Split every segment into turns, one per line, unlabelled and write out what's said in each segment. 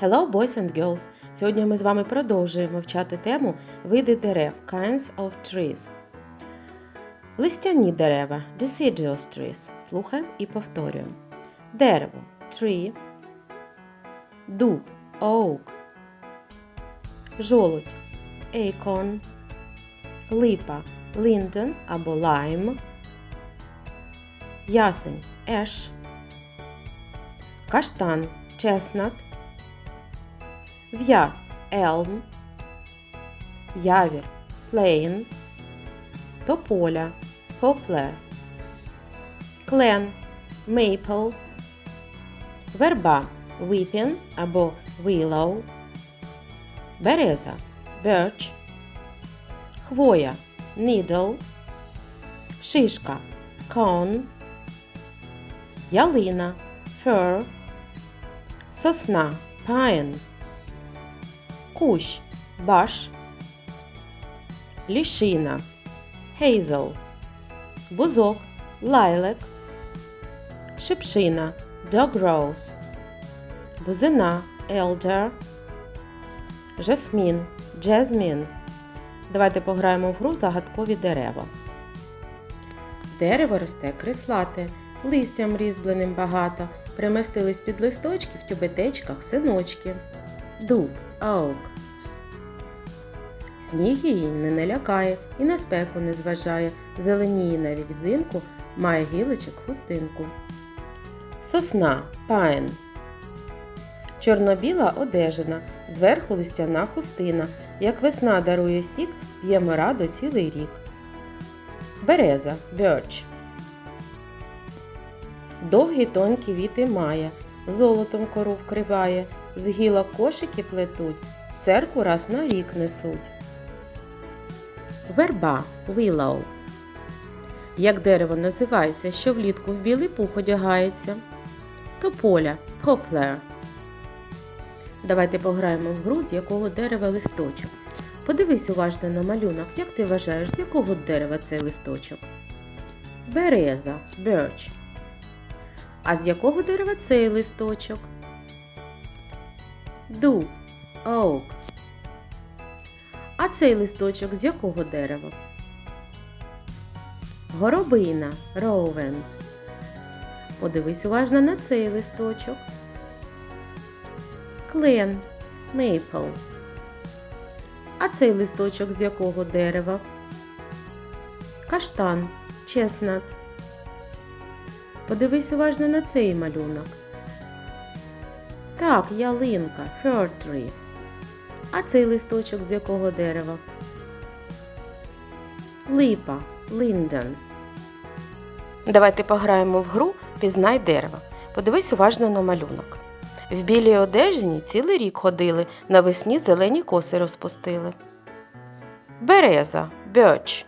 Hello, boys and girls! Сьогодні ми з вами продовжуємо вивчати тему види дерев Kinds of trees. Листяні дерева Deciduous trees. Слухаємо і повторюємо. Дерево tree, дуб oak, жолудь acorn, липа linden або lime, ясень ash, каштан chestnut, В'яз елм, явір плейн, тополя попле, клен мейпл, верба віпін або willow, береза birch, хвоя needle, шишка cone, ялина fir, сосна pine кущ баш, лішина hazel, бузок лайлек, шипшина rose, бузина elder, жасмін jasmine. Давайте пограємо в гру загадкові дерева. Дерево росте крислате, листям різьбленим багато, приместились під листочки в тюбетечках синочки. Дуб оук. Сніг її не налякає і на спеку не зважає, зеленіє навіть взимку, має гілочок хустинку. Сосна пайн. Чорнобіла одежина, зверху листяна хустина. Як весна дарує сік, п'ємо радо цілий рік. Береза birch. Довгі тонкі віти має, золотом кору вкриває, з гілок кошики плетуть, церкву раз на рік несуть. Верба willow. Як дерево називається, що влітку в білий пух одягається. Тополя poplar. Давайте пограємо в гру, з якого дерева листочок. Подивись уважно на малюнок, як ти вважаєш, з якого дерева цей листочок? Береза birch. А з якого дерева цей листочок? Дуб oak. А цей листочок з якого дерева? Горобина роуен. Подивись уважно на цей листочок. Клен мейпл. А цей листочок з якого дерева? Каштан чеснат. Подивись уважно на цей малюнок. Так, ялинка fir tree. А цей листочок з якого дерева? Липа linden. Давайте пограємо в гру Пізнай дерево. Подивись уважно на малюнок. В білій одежині цілий рік ходили, навесні зелені коси розпустили. Береза birch.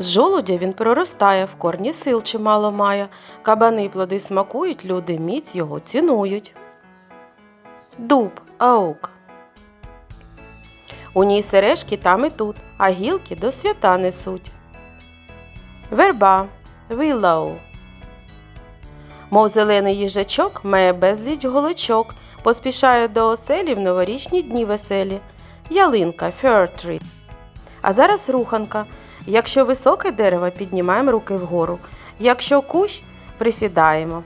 З жолудя він проростає, в корні сил чимало має. Кабани й плоди смакують, люди міць його цінують. Дуб оук. У ній сережки там і тут, а гілки до свята несуть. Верба willow. Мов зелений їжачок має безліч голочок, поспішає до оселі в новорічні дні веселі. Ялинка tree. А зараз руханка. Якщо високе дерево, піднімаємо руки вгору. Якщо кущ, присідаємо.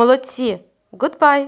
Молодці! Goodbye!